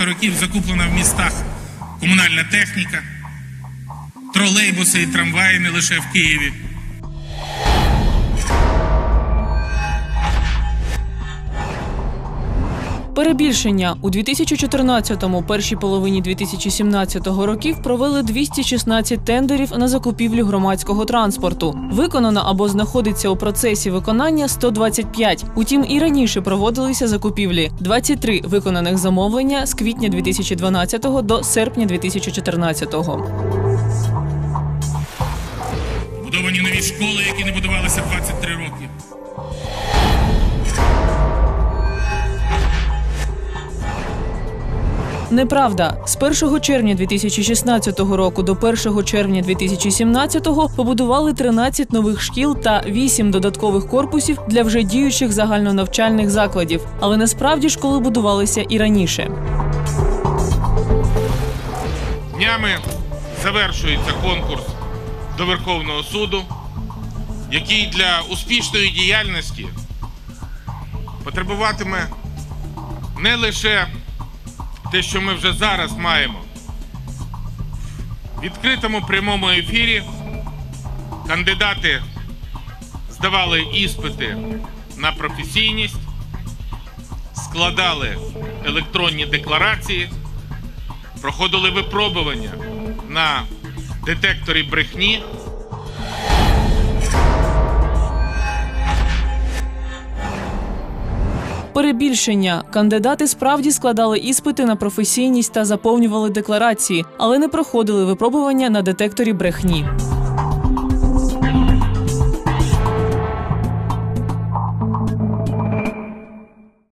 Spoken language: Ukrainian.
років закуплена в містах комунальна техніка, тролейбуси і трамваї не лише в Києві. Перебільшення у 2014-му, першій половині 2017 років провели 216 тендерів на закупівлю громадського транспорту. Виконано або знаходиться у процесі виконання 125. Утім, і раніше проводилися закупівлі. 23 виконаних замовлення з квітня 2012 до серпня 2014. Будовані нові школи, які не будувалися 23 роки. Неправда, з 1 червня 2016 року до 1 червня 2017 побудували 13 нових шкіл та 8 додаткових корпусів для вже діючих загальнонавчальних закладів. Але насправді школи будувалися і раніше. Днями завершується конкурс до Верховного суду, який для успішної діяльності потребуватиме не лише те, що ми вже зараз маємо. В відкритому прямому ефірі кандидати здавали іспити на професійність, складали електронні декларації проходили випробування на детекторі брехні. Перебільшення кандидати справді складали іспити на професійність та заповнювали декларації, але не проходили випробування на детекторі брехні.